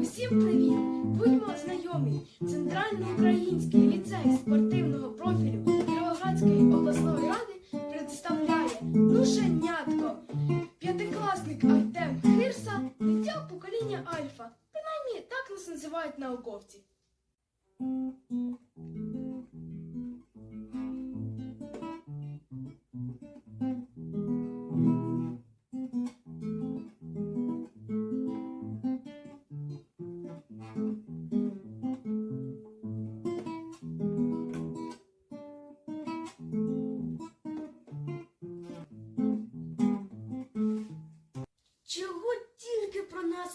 Усім привіт! Будьмо знайомі! Центральноукраїнський ліцей спортивного профілю Кіровоградської обласної ради представляє Нушенятко,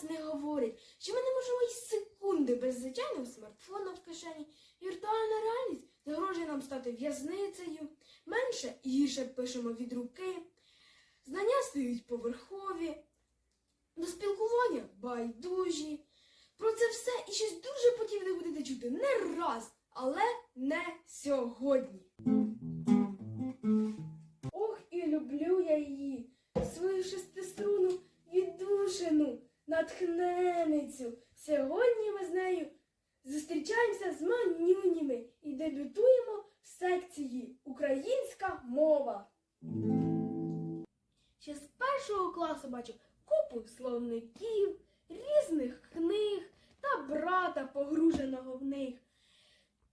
не говорять, що ми не можемо й секунди без звичайного смартфона в кишені. Віртуальна реальність загрожує нам стати в'язницею, менше і гірше пишемо від руки, знання стають поверхові, до спілкування байдужі. Про це все і щось дуже подібне будете чути не раз, але не сьогодні. Ох, і люблю я її, свою шестиструнну віддушину, натхненицю. Сьогодні ми з нею зустрічаємося з манюнями і дебютуємо в секції Українська мова. Ще з першого класу бачив купу словників, різних книг та брата, погруженого в них.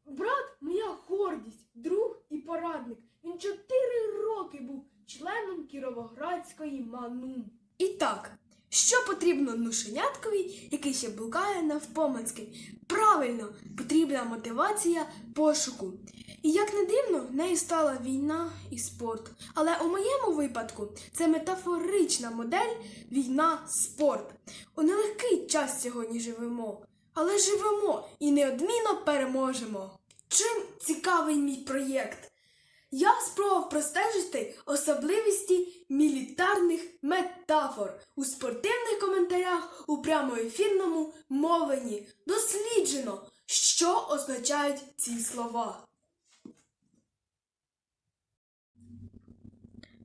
Брат моя гордість, друг і порадник. Він чотири роки був членом Кіровоградської МАНУ. І так, що потрібно нушеняткові, який ще блукає навпомацьки? Правильно, потрібна мотивація пошуку. І як не дивно, нею стала війна і спорт. Але у моєму випадку це метафорична модель війна-спорт. У нелегкий час сьогодні живемо, але живемо і неодмінно переможемо. Чим цікавий мій проєкт? Я спробував простежити особливості мілітарних метафор у спортивних коментарях у прямоефірному мовленні. Досліджено, що означають ці слова.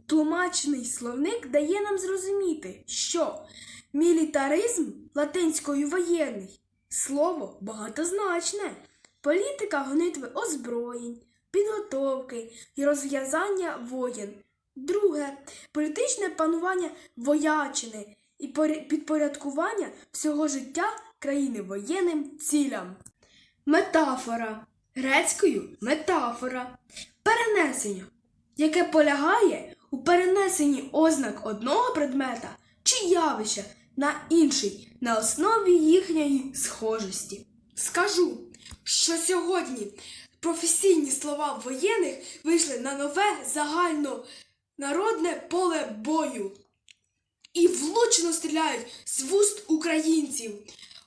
Тлумачний словник дає нам зрозуміти, що мілітаризм латинською воєнний слово багатозначне, політика гонитви озброєнь, підготовки і розв'язання воєн. Друге політичне панування воячини і підпорядкування всього життя країни воєнним цілям. Метафора грецькою метафора. Перенесення, яке полягає у перенесенні ознак одного предмета чи явища на інший на основі їхньої схожості. Скажу, що сьогодні професійні слова воєнних вийшли на нове загальнонародне поле бою і влучно стріляють з вуст українців.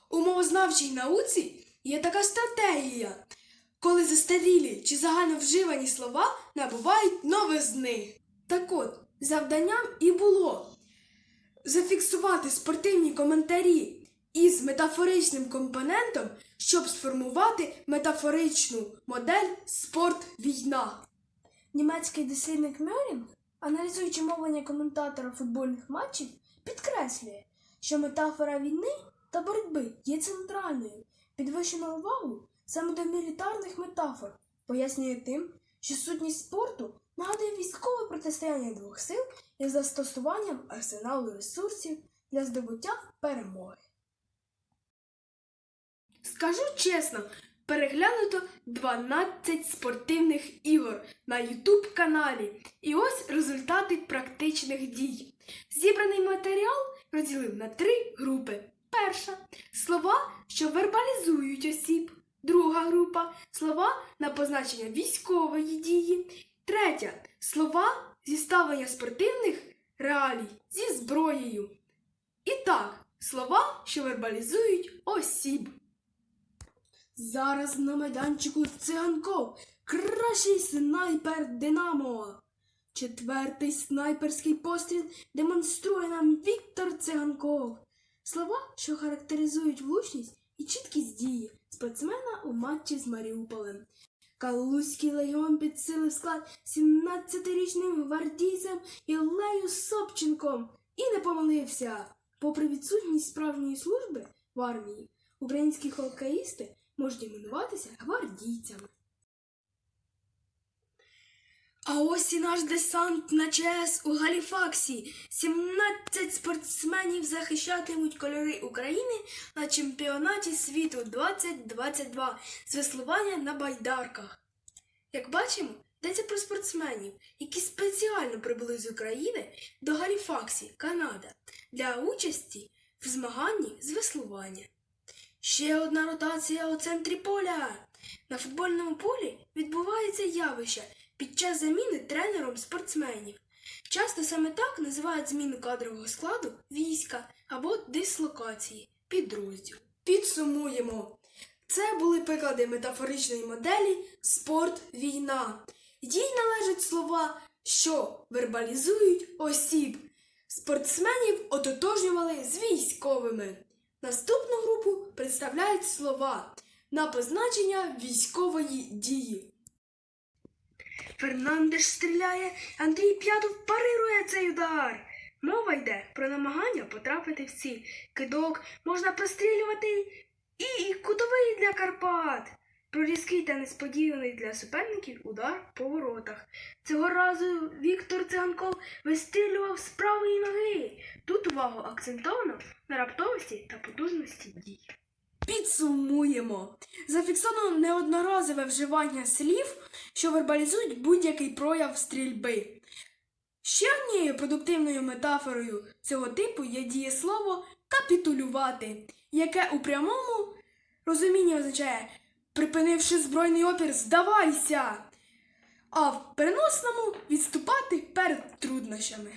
У мовознавчій науці є така стратегія, коли застарілі чи загально вживані слова набувають новизни. Так от, завданням і було зафіксувати спортивні коментарі із метафоричним компонентом, щоб сформувати метафоричну модель спорт-війна. Німецький дослідник Мюрінг, аналізуючи мовлення коментатора футбольних матчів, підкреслює, що метафора війни та боротьби є центральною, підвищено увагу саме до мілітарних метафор, пояснює тим, що сутність спорту нагадує військове протистояння двох сил із застосуванням арсеналу ресурсів для здобуття перемоги. Скажу чесно, переглянуто 12 спортивних ігор на YouTube каналі. І ось результати практичних дій. Зібраний матеріал розділив на три групи. Перша слова, що вербалізують осіб. Друга група слова на позначення військової дії. Третя слова зі ставлення спортивних реалій зі зброєю. І так, слова, що вербалізують осіб. Зараз на майданчику циганков кращий снайпер Динамо. Четвертий снайперський постріл демонструє нам Віктор Циганков. Слова, що характеризують влучність і чіткість дії спортсмена у матчі з Маріуполем. Калузький легіон підсилив склад 17-річним гвардійцем Іллею Собченком і не помилився. Попри відсутність справжньої служби в армії, українські хокеїсти можуть іменуватися гвардійцями. А ось і наш десант на ЧС у Галіфаксі. 17 спортсменів захищатимуть кольори України на чемпіонаті світу 2022 з веслування на байдарках. Як бачимо, йдеться про спортсменів, які спеціально прибули з України до Галіфаксі, Канада, для участі в змаганні з веслування. Ще одна ротація у центрі поля. На футбольному полі відбувається явище під час заміни тренером спортсменів. Часто саме так називають зміну кадрового складу війська або дислокації підрозділ. Підсумуємо. Це були приклади метафоричної моделі спорт війна. Їй належать слова, що вербалізують осіб. Спортсменів ототожнювали з військовими. Наступну групу представляють слова на позначення військової дії. Фернандеш стріляє, Андрій П'ятов парирує цей удар. Мова йде про намагання потрапити в ціль. Кидок можна прострілювати і кутовий для Карпат. Про різкий та несподіваний для суперників удар по воротах. Цього разу Віктор Циганков вистрілював з правої ноги. Тут увагу акцентовано на раптовості та потужності дій. Підсумуємо. Зафіксовано неодноразове вживання слів, що вербалізують будь-який прояв стрільби. Ще однією продуктивною метафорою цього типу є дієслово капітулювати, яке у прямому розумінні означає припинивши збройний опір, здавайся, а в переносному відступати перед труднощами.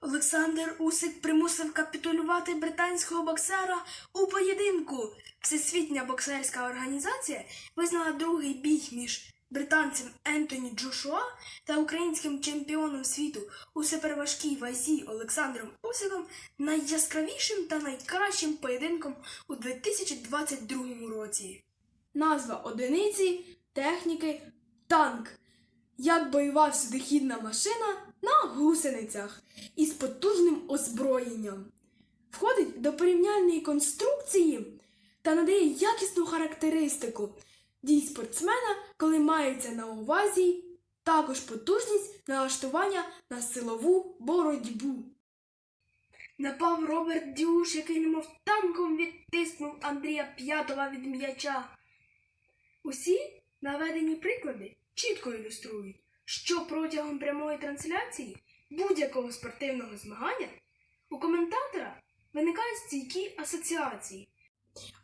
Олександр Усик примусив капітулювати британського боксера у поєдинку. Всесвітня боксерська організація визнала другий бій між британцем Ентоні Джошуа та українським чемпіоном світу у суперважкій вазі Олександром Усиком найяскравішим та найкращим поєдинком у 2022 році. Назва одиниці техніки танк як бойова всюдихідна машина на гусеницях із потужним озброєнням. Входить до порівняльної конструкції та надає якісну характеристику дій спортсмена, коли мається на увазі також потужність налаштування на силову боротьбу. Напав Роберт Дюш, який немов танком відтиснув Андрія П'ятова від м'яча. Усі наведені приклади чітко ілюструють, що протягом прямої трансляції будь-якого спортивного змагання у коментатора виникають стійкі асоціації.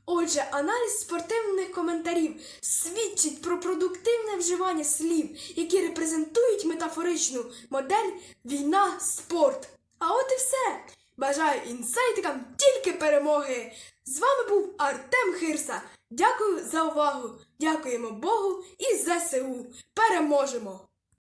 Отже, аналіз спортивних коментарів свідчить про продуктивне вживання слів, які репрезентують метафоричну модель війна спорт. А от і все. Бажаю інсайтикам тільки перемоги. З вами був Артем Хирса. Дякую за увагу. Дякуємо Богу і ЗСУ. Переможемо!